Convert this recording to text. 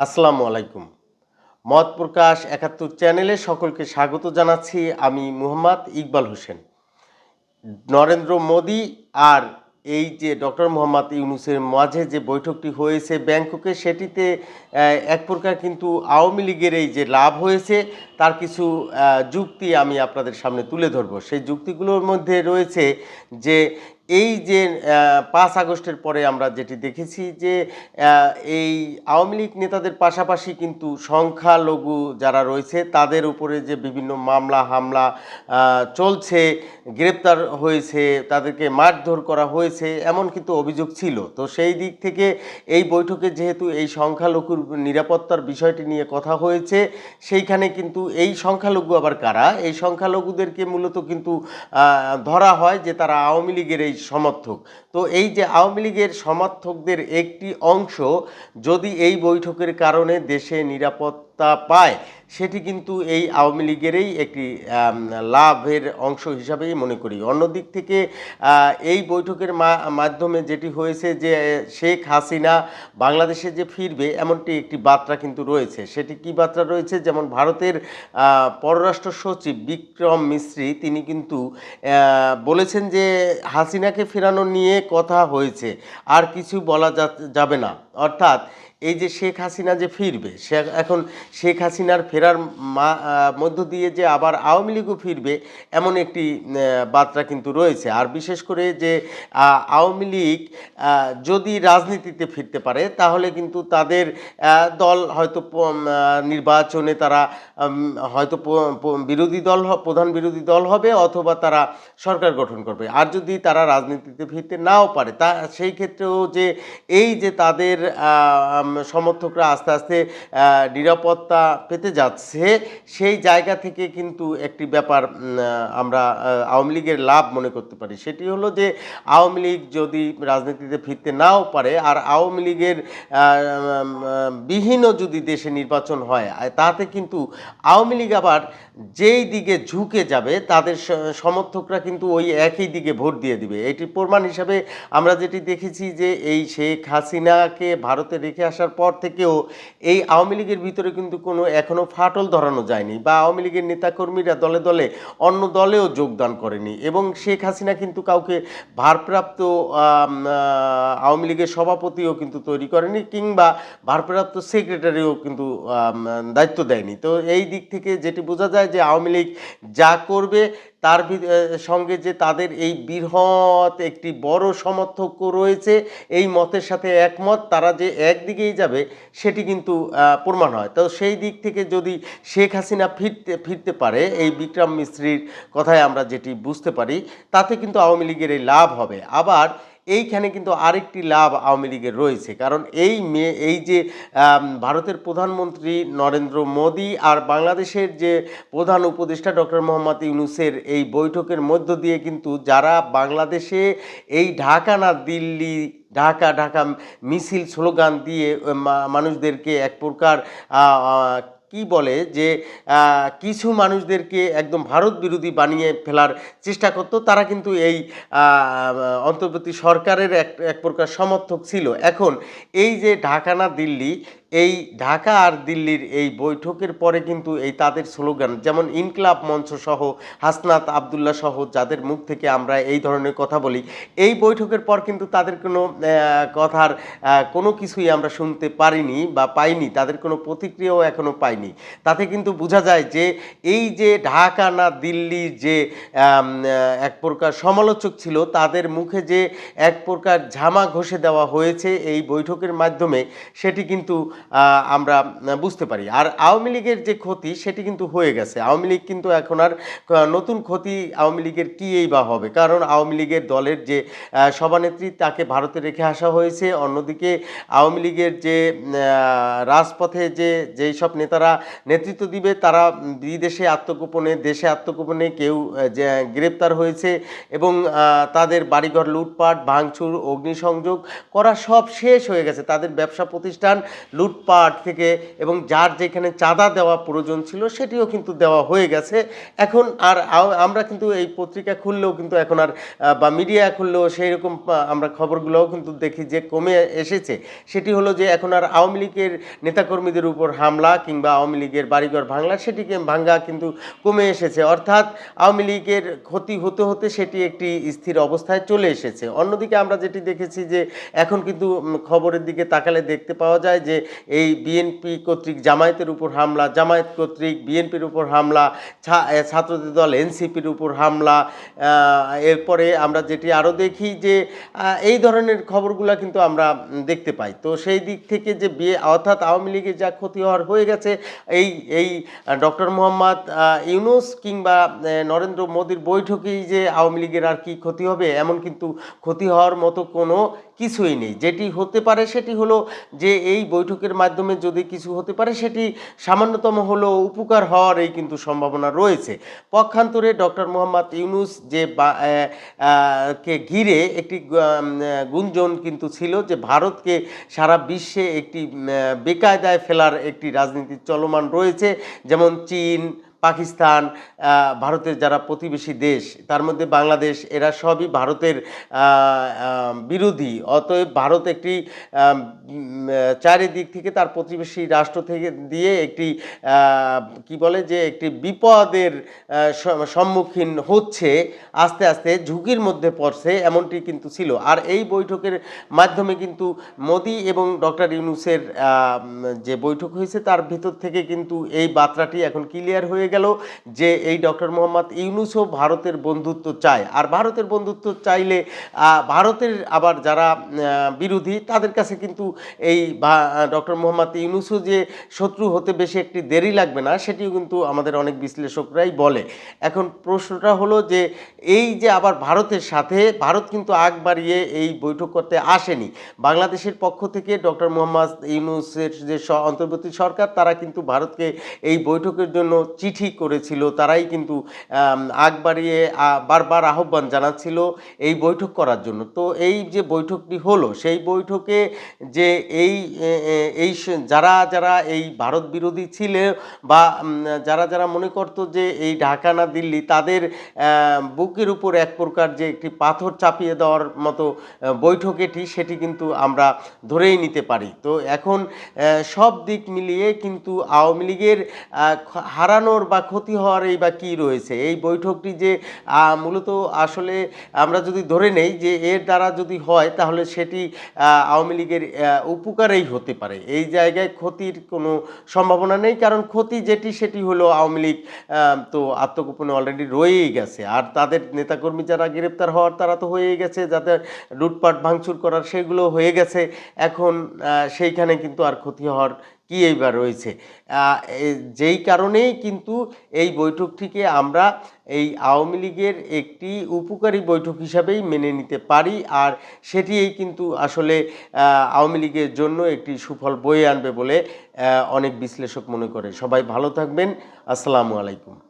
আসসালামু আলাইকুম। মত প্রকাশ একাত্তর চ্যানেলে সকলকে স্বাগত জানাচ্ছি আমি মুহাম্মদ ইকবাল হোসেন। নরেন্দ্র মোদী আর এই যে ডক্টর মোহাম্মদ ইউনুসের মাঝে যে বৈঠকটি হয়েছে ব্যাংককে, সেটিতে এক প্রকার কিন্তু আওয়ামী লীগের এই যে লাভ হয়েছে, তার কিছু যুক্তি আমি আপনাদের সামনে তুলে ধরবো। সেই যুক্তিগুলোর মধ্যে রয়েছে যে এই যে পাঁচ আগস্টের পরে আমরা যেটি দেখেছি যে এই আওয়ামী লীগ নেতাদের পাশাপাশি কিন্তু সংখ্যালঘু যারা রয়েছে, তাদের উপরে যে বিভিন্ন মামলা, হামলা চলছে, গ্রেপ্তার হয়েছে, তাদেরকে মারধর করা হয়েছে, এমন কিন্তু অভিযোগ ছিল। তো সেই দিক থেকে এই বৈঠকে যেহেতু এই সংখ্যালঘুর নিরাপত্তার বিষয়টি নিয়ে কথা হয়েছে, সেইখানে কিন্তু এই সংখ্যালঘু আবার কারা? এই সংখ্যালঘুদেরকে মূলত কিন্তু ধরা হয় যে তারা আওয়ামী লীগের এই সমর্থক। তো এই যে আওয়ামী লীগের সমর্থকদের একটি অংশ যদি এই বৈঠকের কারণে দেশে নিরাপত্তা পায় সেটি কিন্তু এই আওয়ামী লীগেরই একটি লাভের অংশ হিসাবেই মনে করি। অন্যদিক থেকে এই বৈঠকের মাধ্যমে যেটি হয়েছে যে, শেখ হাসিনা বাংলাদেশে যে ফিরবে, এমনটি একটি বার্তা কিন্তু রয়েছে। সেটি কি বার্তা রয়েছে? যেমন ভারতের পররাষ্ট্র সচিব বিক্রম মিশ্রি তিনি কিন্তু বলেছেন যে, হাসিনাকে ফেরানো নিয়ে কথা হয়েছে, আর কিছু বলা যাবে না। অর্থাৎ এই যে শেখ হাসিনা যে ফিরবে, সে এখন শেখ হাসিনার ফেরার মা- মধ্য দিয়ে যে আবার আওয়ামী লীগও ফিরবে, এমন একটি বার্তা কিন্তু রয়েছে। আর বিশেষ করে যে আওয়ামী লীগ যদি রাজনীতিতে ফিরতে পারে, তাহলে কিন্তু তাদের দল হয়তো নির্বাচনে তারা হয়তো বিরোধী দল প্রধান বিরোধী দল হবে অথবা তারা সরকার গঠন করবে। আর যদি তারা রাজনীতিতে ফিরতে নাও পারে, তা সেই ক্ষেত্রেও যে এই যে তাদের সমর্থকরা আস্তে আস্তে নিরাপত্তা পেতে যাচ্ছে। সেই জায়গা থেকে কিন্তু একটি ব্যাপার আমরা আওয়ামী লীগের লাভ মনে করতে পারি। সেটি হলো যে, আওয়ামী লীগ যদি রাজনীতিতে ফিরতে নাও পারে, আর আওয়ামী লীগের বিহীনও যদি দেশে নির্বাচন হয় তাতে কিন্তু আওয়ামী লীগ আবার যেই দিকে ঝুঁকে যাবে, তাদের সমর্থকরা কিন্তু ওই একই দিকে ভোট দিয়ে দিবে। এটি প্রমাণ হিসাবে আমরা যেটি দেখেছি যে, এই শেখ হাসিনাকে ভারতে রেখে আসার পর থেকেও এই আওয়ামী লীগের ভিতরে কিন্তু কোনো এখনও ফাটল ধরানো যায়নি বা আওয়ামী লীগের নেতাকর্মীরা দলে দলে অন্য দলেও যোগদান করেনি এবং শেখ হাসিনা কিন্তু কাউকে ভারপ্রাপ্ত আওয়ামী লীগের সভাপতিও কিন্তু তৈরি করেনি কিংবা ভারপ্রাপ্ত সেক্রেটারিও কিন্তু দায়িত্ব দেয়নি। তো এই দিক থেকে যেটি বোঝা যায় যে আওয়ামী লীগ যা করবে তার সঙ্গে যে তাদের এই বৃহৎ একটি বড় সমর্থক রয়েছে, এই মতের সাথে একমত, তারা যে একদিকেই যাবে, সেটি কিন্তু প্রমাণ হয়। তো সেই দিক থেকে যদি শেখ হাসিনা ফিরতে ফিরতে পারে, এই বিক্রম মিস্ত্রির কথায় আমরা যেটি বুঝতে পারি, তাতে কিন্তু আওয়ামী লীগের এই লাভ হবে। আবার এইখানে কিন্তু আরেকটি লাভ আওয়ামী লীগের রয়েছে। কারণ এই মে, এই যে ভারতের প্রধানমন্ত্রী নরেন্দ্র মোদী আর বাংলাদেশের যে প্রধান উপদেষ্টা ডক্টর মোহাম্মদ ইউনুসের এই বৈঠকের মধ্য দিয়ে কিন্তু যারা বাংলাদেশে এই ঢাকা না দিল্লি, ঢাকা ঢাকা মিছিল স্লোগান দিয়ে মানুষদেরকে এক প্রকার কি বলে যে কিছু মানুষদেরকে একদম ভারত বিরোধী বানিয়ে ফেলার চেষ্টা করত, তারা কিন্তু এই অন্তর্বর্তী সরকারের এক এক প্রকার সমর্থক ছিল। এখন এই যে ঢাকা না দিল্লি এই ঢাকা আর দিল্লির এই বৈঠকের পরে কিন্তু এই তাদের স্লোগান, যেমন ইনকলাব মঞ্চ সহ, হাসনাত আবদুল্লাহ সহ, যাদের মুখ থেকে আমরা এই ধরনের কথা বলি, এই বৈঠকের পর কিন্তু তাদের কোনো কথার কোনো কিছুই আমরা শুনতে পারিনি বা পাইনি, তাদের কোনো প্রতিক্রিয়াও এখনও পাইনি। তাতে কিন্তু বোঝা যায় যে এই যে ঢাকা না দিল্লি যে এক প্রকার সমালোচক ছিল, তাদের মুখে যে এক প্রকার ঝামা ঘষে দেওয়া হয়েছে এই বৈঠকের মাধ্যমে, সেটি কিন্তু আমরা বুঝতে পারি। আর আওয়ামী লীগের যে ক্ষতি, সেটি কিন্তু হয়ে গেছে। আওয়ামী লীগ কিন্তু এখন আর নতুন ক্ষতি আওয়ামী লীগের কীই বা হবে? কারণ আওয়ামী লীগের দলের যে সভানেত্রী, তাকে ভারতে রেখে আসা হয়েছে। অন্যদিকে আওয়ামী লীগের যে রাজপথে যে, যেই সব নেতারা নেতৃত্ব দিবে, তারা বিদেশে আত্মগোপনে, দেশে আত্মগোপনে কেউ গ্রেপ্তার হয়েছে এবং তাদের বাড়িঘর লুটপাট, ভাঙচুর, অগ্নিসংযোগ করা সব শেষ হয়ে গেছে। তাদের ব্যবসা প্রতিষ্ঠান লুট লুটপাট থেকে এবং যার যেখানে চাঁদা দেওয়া প্রয়োজন ছিল সেটিও কিন্তু দেওয়া হয়ে গেছে। এখন আর আমরা কিন্তু এই পত্রিকা খুললেও কিন্তু এখন আর বা মিডিয়া খুললেও সেই রকম আমরা খবরগুলোও কিন্তু দেখি যে কমে এসেছে। সেটি হলো যে এখন আর আওয়ামী লীগের নেতাকর্মীদের উপর হামলা কিংবা আওয়ামী লীগের বাড়িঘর ভাঙলা সেটিকে ভাঙ্গা কিন্তু কমে এসেছে। অর্থাৎ আওয়ামী লীগের ক্ষতি হতে হতে সেটি একটি স্থির অবস্থায় চলে এসেছে। অন্যদিকে আমরা যেটি দেখেছি যে এখন কিন্তু খবরের দিকে তাকালে দেখতে পাওয়া যায় যে এই বিএনপি কর্তৃক জামায়াতের উপর হামলা, জামায়াত কর্তৃক বিএনপির উপর হামলা ছাত্রদের দল এনসিপির উপর হামলা এরপরে আমরা যেটি আরও দেখি যে এই ধরনের খবরগুলো কিন্তু আমরা দেখতে পাই। তো সেই দিক থেকে যে বিয়ে অর্থাৎ আওয়ামী লীগের যা ক্ষতি হওয়ার হয়ে গেছে, এই এই ডক্টর মোহাম্মদ ইউনুস কিংবা নরেন্দ্র মোদীর বৈঠকেই যে আওয়ামী লীগের আর কি ক্ষতি হবে, এমন কিন্তু ক্ষতি হওয়ার মতো কোনো কিছুই নেই। যেটি হতে পারে সেটি হলো যে এই বৈঠকের মাধ্যমে যদি কিছু হতে পারে, সেটি সামান্যতম হলো উপকার হওয়ার এই কিন্তু সম্ভাবনা রয়েছে। পক্ষান্তরে ডক্টর মোহাম্মদ ইউনুস যে কে ঘিরে একটি গুঞ্জন কিন্তু ছিল যে ভারতকে সারা বিশ্বে একটি বেকায়দায় ফেলার একটি রাজনীতি চলমান রয়েছে, যেমন চীন পাকিস্তান ভারতের যারা প্রতিবেশী দেশ, তার মধ্যে বাংলাদেশ, এরা সবই ভারতের বিরোধী। অতএব ভারত একটি চারিদিক থেকে তার প্রতিবেশী রাষ্ট্র থেকে দিয়ে একটি কি বলে যে, একটি বিপদের সম্মুখীন হচ্ছে, আস্তে আস্তে ঝুঁকির মধ্যে পড়ছে, এমনটি কিন্তু ছিল। আর এই বৈঠকের মাধ্যমে কিন্তু মোদি এবং ডক্টর ইউনুসের যে বৈঠক হয়েছে, তার ভিতর থেকে কিন্তু এই বার্তাটি এখন ক্লিয়ার হয়ে গেল যে এই ডক্টর মোহাম্মদ ইউনুসও ভারতের বন্ধুত্ব চায়। আর ভারতের বন্ধুত্ব চাইলে ভারতের আবার যারা বিরোধী, তাদের কাছে কিন্তু এই ডক্টর মোহাম্মদ ইউনুসও যে শত্রু হতে বেশি একটি দেরি লাগবে না, সেটিও কিন্তু আমাদের অনেক বিশ্লেষকরাই বলে। এখন প্রশ্নটা হলো যে, এই যে আবার ভারতের সাথে, ভারত কিন্তু আগ বাড়িয়ে এই বৈঠক করতে আসেনি। বাংলাদেশের পক্ষ থেকে ডক্টর মোহাম্মদ ইউনুসের যে অন্তর্বর্তী সরকার, তারা কিন্তু ভারতকে এই বৈঠকের জন্য চিঠি করেছিল, তারাই কিন্তু আগ বাড়িয়ে বারবার আহ্বান জানাচ্ছিল এই বৈঠক করার জন্য। তো এই যে বৈঠকটি হলো, সেই বৈঠকে যে এই এই যারা যারা এই ভারত বিরোধী ছিল বা যারা যারা মনে করতো যে এই ঢাকা না দিল্লি, তাদের বুকের উপর এক প্রকার যে একটি পাথর চাপিয়ে দেওয়ার মতো বৈঠক এটি, সেটি কিন্তু আমরা ধরেই নিতে পারি। তো এখন সব দিক মিলিয়ে কিন্তু আওয়ামী লীগের হারানোর বা ক্ষতি হওয়ার এই বা কী রয়েছে? এই বৈঠকটি যে মূলত আসলে আমরা যদি ধরে নেই যে, এর দ্বারা যদি হয় তাহলে সেটি আওয়ামী লীগের উপকারেই হতে পারে। এই জায়গায় ক্ষতির কোনো সম্ভাবনা নেই, কারণ ক্ষতি যেটি সেটি হলো আওয়ামী লীগ তো আত্মগোপনে অলরেডি রয়েই গেছে। আর তাদের নেতাকর্মী যারা গ্রেপ্তার হওয়ার তারা তো হয়েই গেছে, যাদের লুটপাট ভাঙচুর করার সেগুলো হয়ে গেছে। এখন সেইখানে কিন্তু আর ক্ষতি হওয়ার কি এইবার রয়েছে? যেই কারণেই কিন্তু এই বৈঠকটিকে আমরা এই আওয়ামী লীগের একটি উপকারী বৈঠক হিসাবেই মেনে নিতে পারি আর সেটিই কিন্তু আসলে আওয়ামী লীগের জন্য একটি সুফল বয়ে আনবে বলে অনেক বিশ্লেষক মনে করে। সবাই ভালো থাকবেন। আসসালামু আলাইকুম।